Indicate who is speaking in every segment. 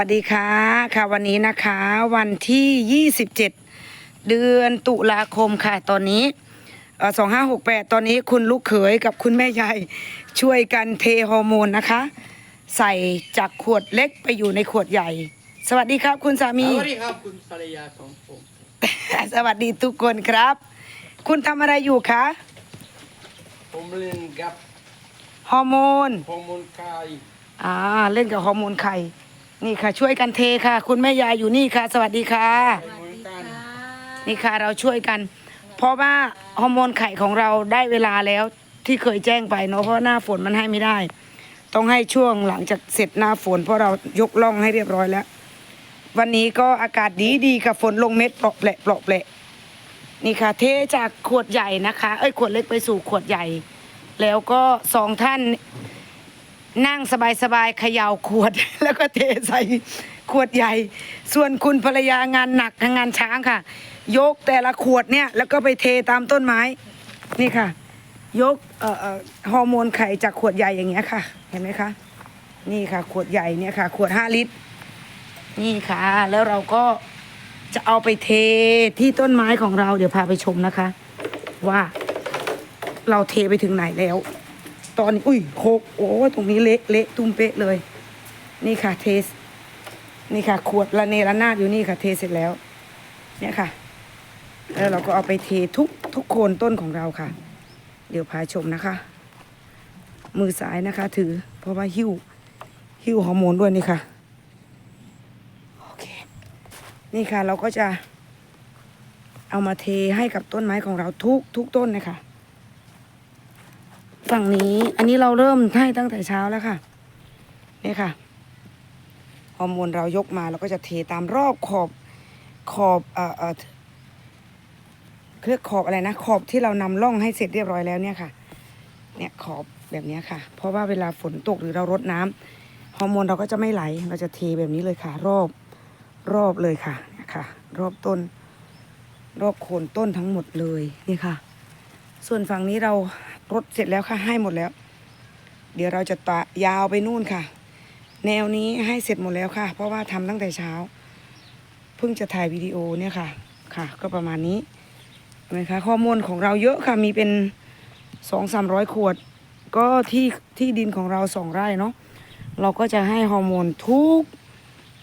Speaker 1: สวัสดีค่ะค่ะวันนี้นะคะวันที่ 27 เดือนตุลาคมค่ะตอนนี้สองห้าหกแปดตอนนี้คุณลูกเขยกับคุณแม่ยายช่วยกันเทฮอร์โมนนะคะ ใส่จากขวดเล็กไปอยู่ในขวดใหญ่ สวัสดีครับ คุณสามี
Speaker 2: สวัสดีครับคุณภรรยาของผม
Speaker 1: สวัสดีทุกคนครับ คุณทำอะไรอยู่คะ
Speaker 2: ผมเล่นกับ
Speaker 1: ฮอร์โมน
Speaker 2: ฮอร์โมนกาย
Speaker 1: อ่าเล่นกับฮอร์โมนไข่ นี่ค่ะ ช่วยกันเทค่ะ คุณแม่ยายอยู่นี่ค่ะ สวัสดีค่ะ
Speaker 2: นี่
Speaker 1: ค่ะเราช่วยกัน เพราะว่าฮอร์โมนไข่ของเราได้เวลาแล้วที่เคยแจ้งไปเนาะเพราะหน้าฝนมันให้ไม่ได้ ต้องให้ช่วงหลังจากเสร็จหน้าฝน เพราะเรายกล่องให้เรียบร้อยแล้ว วันนี้ก็อากาศดีดีค่ะฝนลงเม็ดเปราะแปละเปราะแปละนี่ค่ะ เทจากขวดใหญ่นะคะ เอ้ยขวดเล็กไปสู่ขวดใหญ่ แล้วก็สองท่าน นั่งสบายๆเขย่าขวด แล้วก็เทใส่ขวดใหญ่ ส่วนคุณภรรยางานหนักงานช้างค่ะ ยกแต่ละขวดเนี่ย แล้วก็ไปเทตามต้นไม้ นี่ค่ะ ยกเอ่อฮอร์โมนไข่จากขวดใหญ่อย่างเงี้ยค่ะ เห็นไหมคะ นี่ค่ะ ขวดใหญ่เนี่ยค่ะ ขวดห้าลิตร นี่ค่ะ แล้วเราก็จะเอาไปเทที่ต้นไม้ของเราเดี๋ยวพาไปชมนะคะ ว่าเราเทไปถึงไหนแล้ว ตอนนี้อุ้ยโคกโอ้ตรงนี้เละเละตุ้มเป๊ะเลย นี่ค่ะเทส นี่ค่ะ ขวดละเนระนาดอยู่นี่ค่ะ เทเสร็จแล้ว เนี่ยค่ะ แล้วเราก็เอาไปเททุกทุกโคนต้นของเราค่ะ เดี๋ยวพาชมนะคะ มือซ้ายนะคะ ถือ เพราะว่าหิ้วหิ้วฮอร์โมนด้วยนี่ค่ะโอเคนี่ค่ะเราก็จะเอามาเทให้กับต้นไม้ของเราทุกทุกต้นนะคะ ฝั่งนี้ อันนี้เราเริ่มให้ตั้งแต่เช้าแล้วค่ะ นี่ค่ะ ฮอร์โมนเรายกมาเราก็จะเทตามรอบขอบขอบเอ่อเอ่อเรียกขอบอะไรนะ ขอบที่เรานำร่องให้เสร็จเรียบร้อยแล้วเนี่ยค่ะ เนี่ยขอบแบบนี้ค่ะ เพราะว่าเวลาฝนตกหรือเรารดน้ำฮอร์โมนเราก็จะไม่ไหล เราจะเทแบบนี้เลยค่ะ รอบรอบเลยค่ะเนี่ยค่ะ รอบต้น รอบโคนต้นทั้งหมดเลยนี่ค่ะ ส่วนฝั่งนี้เรา รดเสร็จแล้วค่ะให้หมดแล้ว เดี๋ยวเราจะตะยาวไปนู่นค่ะ แนวนี้ให้เสร็จหมดแล้วค่ะ เพราะว่าทำตั้งแต่เช้า เพิ่งจะถ่ายวิดีโอเนี่ยค่ะ ค่ะ ก็ประมาณนี้เห็นไหมคะข้อมูลของเราเยอะค่ะมีเป็นสองสามร้อยขวด ก็ที่ที่ดินของเราสองไร่เนาะเราก็จะให้ฮอร์โมนทุก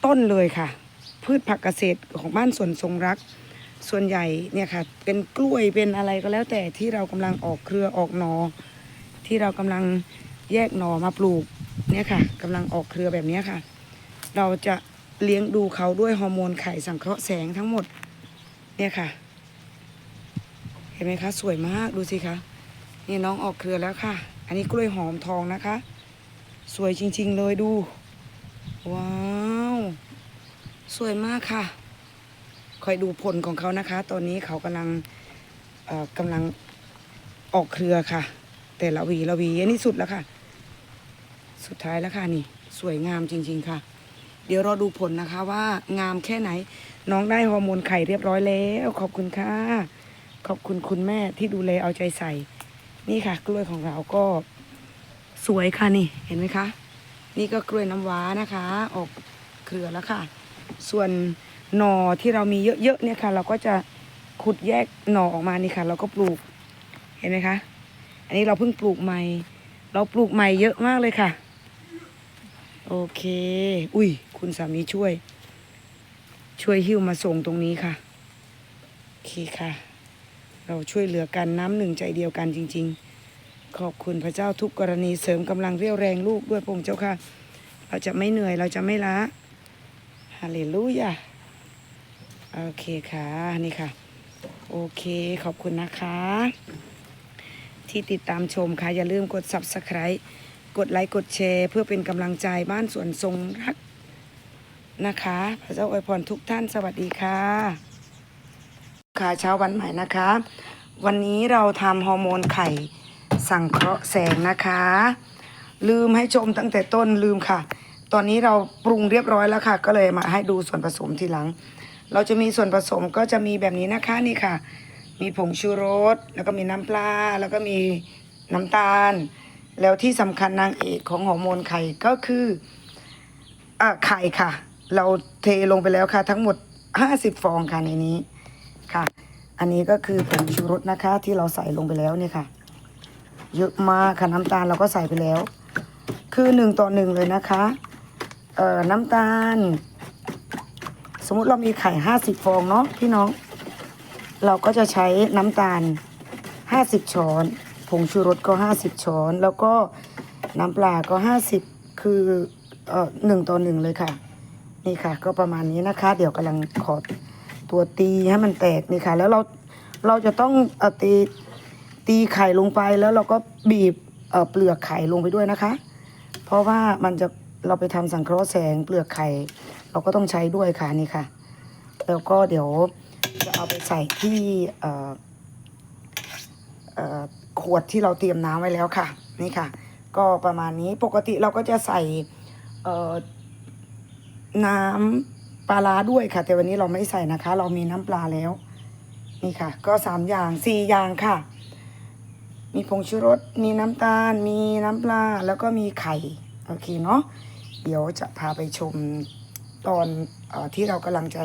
Speaker 1: ต้นเลยค่ะ พืชผักเกษตรของบ้านสวนทรงรัก ส่วนใหญ่เนี่ยค่ะ เป็นกล้วยเป็นอะไรก็แล้วแต่ที่เรากำลังออกเครือออกหนอ ที่เรากำลังแยกหนอมาปลูกเนี่ยค่ะกำลังออกเครือแบบนี้ค่ะ เราจะเลี้ยงดูเขาด้วยฮอร์โมนไข่สังเคราะห์แสงทั้งหมด เนี่ยค่ะ เห็นไหมคะสวยมากดูสิคะนี่น้องออกเครือแล้วค่ะ อันนี้กล้วยหอมทองนะคะ สวยจริง ๆ เลยดู ว้าว สวยมากค่ะ คอยดูผลของเขานะคะ ตอนนี้เขากำลังกำลังออกเครือค่ะ แต่ละวีละวีอันนี้สุดแล้วค่ะ สุดท้ายแล้วค่ะนี่ สวยงามจริง ๆ ค่ะ เดี๋ยวเราดูผลนะคะว่างามแค่ไหน น้องได้ฮอร์โมนไข่เรียบร้อยแล้ว ขอบคุณค่ะ ขอบคุณคุณแม่ที่ดูแลเอาใจใส่ นี่ค่ะ กล้วยของเราก็สวยค่ะนี่เห็นไหมคะ นี่ก็กล้วยน้ำว้านะคะ ออกเครือแล้วค่ะ ส่วน หน่อที่เรามีเยอะๆเนี่ยค่ะ เราก็จะขุดแยกหน่อออกมานี่ค่ะ เราก็ปลูกเห็นไหมคะ อันนี้เราเพิ่งปลูกใหม่ เราปลูกใหม่เยอะมากเลยค่ะ โอเค อุ้ย คุณสามีช่วย ช่วยหิ้วมาส่งตรงนี้ค่ะโอเคค่ะ เราช่วยเหลือกันน้ำหนึ่งใจเดียวกันจริง ๆ ขอบคุณพระเจ้าทุกกรณีเสริมกำลังเรี่ยวแรงลูกด้วยพระองค์เจ้าค่ะ เราจะไม่เหนื่อยเราจะไม่ล้าฮาเลลูยา โอเคค่ะนี่ค่ะ โอเคขอบคุณนะคะ ที่ติดตามชมค่ะ อย่าลืมกด subscribe กดไลค์กดแชร์เพื่อเป็นกำลังใจบ้านสวนทรงรักนะคะ พระเจ้าอวยพรทุกท่านสวัสดีค่ะ ค่ะเช้าวันใหม่นะคะ วันนี้เราทำฮอร์โมนไข่สังเคราะห์แสงนะคะ ลืมให้ชมตั้งแต่ต้นลืมค่ะ ตอนนี้เราปรุงเรียบร้อยแล้วค่ะ ก็เลยมาให้ดูส่วนผสมทีหลัง เราจะมีส่วนผสมก็จะมีแบบนี้นะคะนี่ค่ะ มีผงชูรส แล้วก็มีน้ำปลา แล้วก็มีน้ำตาล แล้วที่สำคัญนางเอกของฮอร์โมนไข่ก็คืออ่อไข่ค่ะ เราเทลงไปแล้วค่ะ ทั้งหมด 50 ฟองค่ะในนี้ค่ะ อันนี้ก็คือผงชูรสนะคะ ที่เราใส่ลงไปแล้วเนี่ยค่ะ เยอะมากค่ะน้ำตาลเราก็ใส่ไปแล้ว คือหนึ่งต่อหนึ่งเลยนะคะ เอ่อน้ำตาล สมมติเรามีไข่ห้าสิบฟองเนาะพี่น้อง เราก็จะใช้น้ำตาลห้าสิบช้อนผงชูรสก็ห้าสิบช้อน แล้วก็น้ำปลาก็ห้าสิบคือเอ่อหนึ่งต่อหนึ่งเลยค่ะ นี่ค่ะ ก็ประมาณนี้นะคะ เดี๋ยวกำลังขอตัวตีให้มันแตกนี่ค่ะ แล้วเราเราจะต้องเอ่อตีตีไข่ลงไปแล้วเราก็บีบเอ่อเปลือกไข่ลงไปด้วยนะคะ เพราะว่ามันจะเราไปทำสังเคราะห์แสงเปลือกไข่ เราก็ต้องใช้ด้วยค่ะนี่ค่ะ แล้วก็เดี๋ยวจะเอาไปใส่ที่ขวดที่เราเตรียมน้ำไว้แล้วค่ะ นี่ค่ะ ก็ประมาณนี้ปกติเราก็จะใส่น้ำปลาร้าด้วยค่ะ แต่วันนี้เราไม่ใส่นะคะ เรามีน้ำปลาแล้ว นี่ค่ะ ก็สามอย่างสี่อย่างค่ะ มีผงชูรสมีน้ำตาล มีน้ำปลาแล้วก็มีไข่ โอเคเนาะเดี๋ยวจะพาไปชม ตอนอที่เรากำลังจะ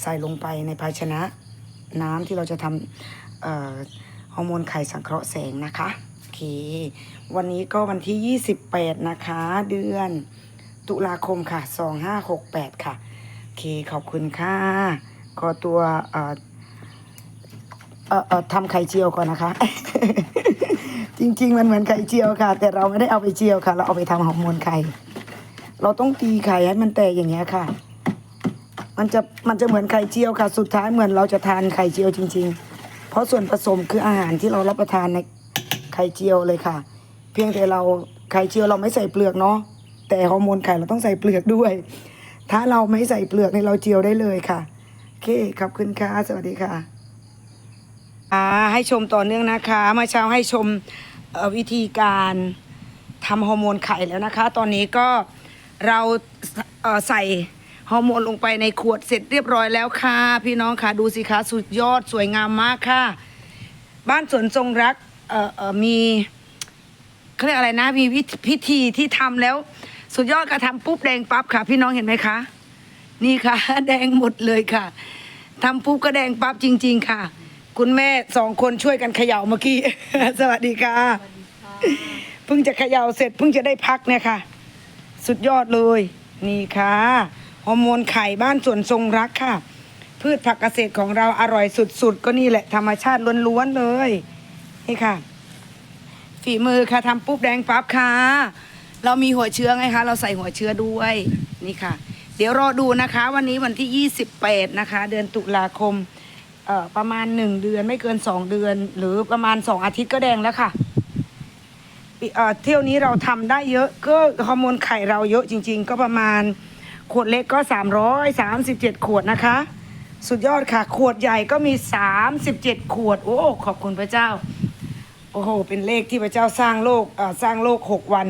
Speaker 1: ใส่ลงไปในภาชนะน้ำที่เราจะทำฮอร์โมนไข่สังเคราะห์แสงนะคะโอเค วันนี้ก็วันที่ 28 นะคะ เดือนตุลาคมค่ะ 2568 ค่ะโอเคขอบคุณค่ะ ขอตัวทำไข่เจียวก่อนนะคะ จริง ๆ มันเหมือนไข่เจียวค่ะ แต่เราไม่ได้เอาไปเจียวค่ะ เราเอาไปทำฮอร์โมนไข่ เราต้องตีไข่ให้มันแตกอย่างเงี้ยค่ะ มันจะมันจะเหมือนไข่เจียวค่ะ สุดท้ายเหมือนเราจะทานไข่เจียวจริง ๆ เพราะส่วนผสมคืออาหารที่เรารับประทานในไข่เจียวเลยค่ะ เพียงแต่เราไข่เจียวเราไม่ใส่เปลือกเนาะแต่ฮอร์โมนไข่เราต้องใส่เปลือกด้วย ถ้าเราไม่ใส่เปลือกในเราเจียวได้เลยค่ะโอเคขอบคุณค่ะสวัสดีค่ะอ่าให้ชมต่อเนื่องนะคะเมื่อเช้าให้ชมวิธีการทำฮอร์โมนไข่แล้วนะคะ ตอนนี้ก็ เราเอ่อใส่ฮอร์โมนลงไปในขวดเสร็จเรียบร้อยแล้วค่ะ พี่น้องค่ะดูสิคะสุดยอดสวยงามมากค่ะ บ้านสวนทรงรักเอ่อเอ่อมีเขาเรียกอะไรนะมีวิธีพิธีที่ทำแล้ว สุดยอดกระทำปุ๊บแดงปั๊บค่ะ พี่น้องเห็นไหมคะ นี่ค่ะ แดงหมดเลยค่ะทำปุ๊บก็แดงปั๊บจริง ๆ ค่ะ คุณแม่สองคนช่วยกันเขย่าเมื่อกี้ สวัสดีค่ะเพิ่งจะเขย่าเสร็จเพิ่งจะได้พักเนี่ยค่ะ สุดยอดเลย นี่ค่ะฮอร์โมนไข่บ้านสวนทรงรักค่ะ พืชผักเกษตรของเราอร่อยสุดๆ ก็นี่แหละธรรมชาติล้วนๆเลย นี่ค่ะ ฝีมือค่ะทำปุ๊บแดงปั๊บค่ะ เรามีหัวเชื้อไงคะ เราใส่หัวเชื้อด้วย นี่ค่ะ เดี๋ยวรอดูนะคะ วันนี้วันที่ 28 นะคะ เดือนตุลาคมประมาณ 1 เดือนไม่เกิน 2 เดือน หรือประมาณ 2 อาทิตย์ก็แดงแล้วค่ะ เอ่อเที่ยวนี้เราทำได้เยอะก็ฮอร์โมนไข่เราเยอะจริง ๆ ก็ประมาณขวดเล็กก็ 337 ขวดนะคะ สุดยอดค่ะ ขวดใหญ่ก็มี 37 ขวด โอ้ขอบคุณพระเจ้า โอ้โห เป็นเลขที่พระเจ้าสร้างโลกเอ่อสร้างโลกหกวัน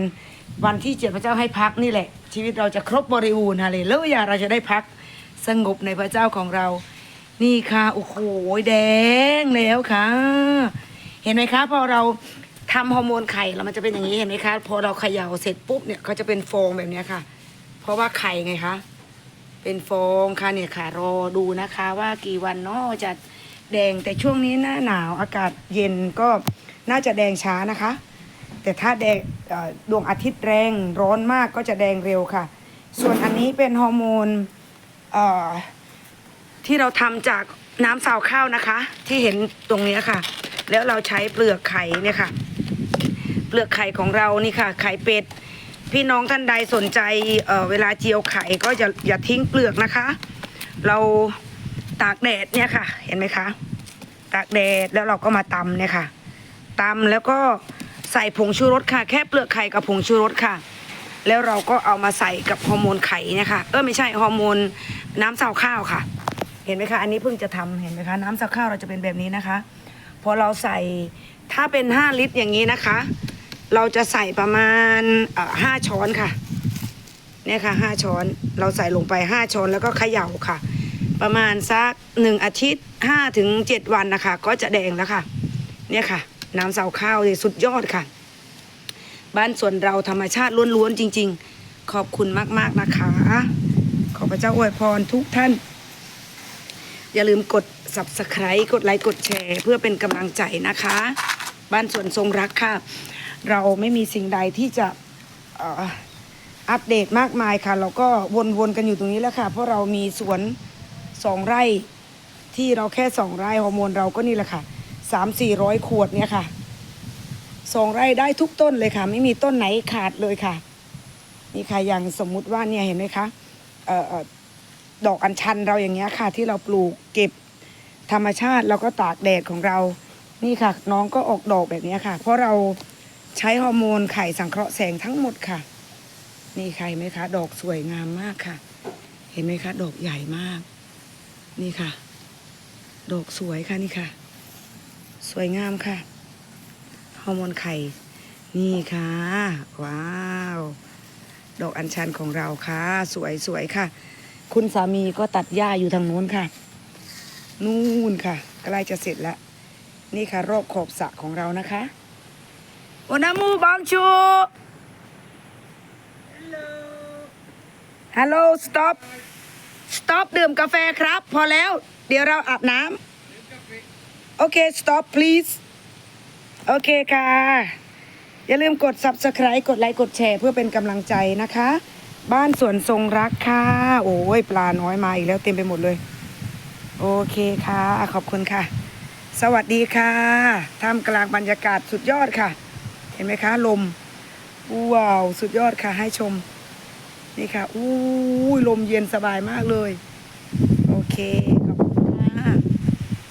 Speaker 1: วันที่เจ็ดพระเจ้าให้พักนี่แหละ ชีวิตเราจะครบบริบูรณ์ฮะเลยแล้วอย่าเราจะได้พักสงบในพระเจ้าของเรา นี่ค่ะ โอ้โห แดงแล้วค่ะ เห็นไหมคะพอเรา ทำฮอร์โมนไข่แล้วมันจะเป็นอย่างนี้เห็นไหมคะ พอเราเขย่าเสร็จปุ๊บเนี่ยก็จะเป็นฟองแบบนี้ค่ะ เพราะว่าไข่ไงคะ เป็นฟองค่ะเนี่ยค่ะ รอดูนะคะ ว่ากี่วันเนาะจะแดงแต่ช่วงนี้หน้าหนาวอากาศเย็นก็น่าจะแดงช้านะคะ แต่ถ้าแดงดวงอาทิตย์แรงร้อนมากก็จะแดงเร็วค่ะ ส่วนอันนี้เป็นฮอร์โมนที่เราทำจากน้ำซาวข้าวนะคะ ที่เห็นตรงนี้ค่ะ แล้วเราใช้เปลือกไข่เนี่ยค่ะ เปลือกไข่ของเรานี่ค่ะ ไข่เป็ด พี่น้องท่านใดสนใจเเวลาเจียวไข่ก็อย่าอย่าทิ้งเปลือกนะคะ เราตากแดดเนี่ยค่ะ เห็นไหมคะ ตากแดดแล้วเราก็มาตำเนี่ยค่ะตำแล้วก็ใส่ผงชูรสค่ะ แค่เปลือกไข่กับผงชูรสค่ะ แล้วเราก็เอามาใส่กับฮอร์โมนไข่เนี่ยค่ะเออไม่ใช่ฮอร์โมนน้ำซาวข้าวค่ะ เห็นไหมคะอันนี้เพิ่งจะทำเห็นไหมคะ น้ำซาวข้าวเราจะเป็นแบบนี้นะคะพอเราใส่ถ้าเป็น 5 ลิตรอย่างนี้นะคะ เราจะใส่ประมาณห้าช้อนค่ะ เนี่ยค่ะห้าช้อน เราใส่ลงไปห้าช้อนแล้วก็เขย่าค่ะ ประมาณสักหนึ่งอาทิตย์ห้าถึงเจ็ดวันนะคะ ก็จะแดงแล้วค่ะ เนี่ยค่ะ น้ำเสาข้าวเลยสุดยอดค่ะ บ้านสวนเราธรรมชาติล้วนๆจริง ๆ ขอบคุณมากๆนะคะ ขอพระเจ้าอวยพรทุกท่าน อย่าลืมกด subscribe กดไลค์กดแชร์ เพื่อเป็นกำลังใจนะคะ บ้านสวนทรงรักค่ะ เราไม่มีสิ่งใดที่จะอัปเดตมากมายค่ะ เราก็วนๆกันอยู่ตรงนี้แล้วค่ะ เพราะเรามีสวนสองไร่ที่เราแค่สองไร่ฮอร์โมนเราก็นี่แหละค่ะสามสี่ร้อยขวดเนี่ยค่ะสองไร่ได้ทุกต้นเลยค่ะ ไม่มีต้นไหนขาดเลยค่ะ นี่ค่ะอย่างสมมุติว่าเนี่ยเห็นไหมคะเอ่ออดอกอัญชันเราอย่างเงี้ยค่ะ ที่เราปลูกเก็บธรรมชาติแล้วก็ตากแดดของเรา นี่ค่ะ น้องก็ออกดอกแบบนี้ค่ะ เพราะเรา ใช้ฮอร์โมนไข่สังเคราะห์แสงทั้งหมดค่ะ นี่ค่ไหมคะ ดอกสวยงามมากค่ะ เห็นไหมคะ ดอกใหญ่มาก นี่ค่ะ ดอกสวยค่ะนี่ค่ะ สวยงามค่ะฮอร์โมนไข่ นี่ค่ะ ว้าว ดอกอัญชันของเราค่ะ สวยสวยค่ะ คุณสามีก็ตัดหญ้าอยู่ทางนู้นค่ะ นู่นค่ะ ใกล้จะเสร็จแล้ว นี่ค่ะ รอบขอบสระของเรานะคะ โอนามูบองชู ฮัลโหล stop stop ดื่มกาแฟครับ พอแล้ว เดี๋ยวเราอาบน้ำ โอเค stop please โอเคค่ะ อย่าลืมกด subscribe กดไลค์ กดแชร์ เพื่อเป็นกำลังใจนะคะ บ้านสวนทรงรักค่ะ โอ้ย ปลาน้อยมาอีกแล้วเต็มไปหมดเลย โอเคค่ะ ขอบคุณค่ะ สวัสดีค่ะ ท่ามกลางบรรยากาศสุดยอดค่ะ เห็นไหมคะ ลมว้าวสุดยอดค่ะ ให้ชม นี่ค่ะอู้ลมเย็นสบายมากเลย โอเคขอบคุณค่ะ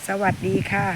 Speaker 1: สวัสดีค่ะ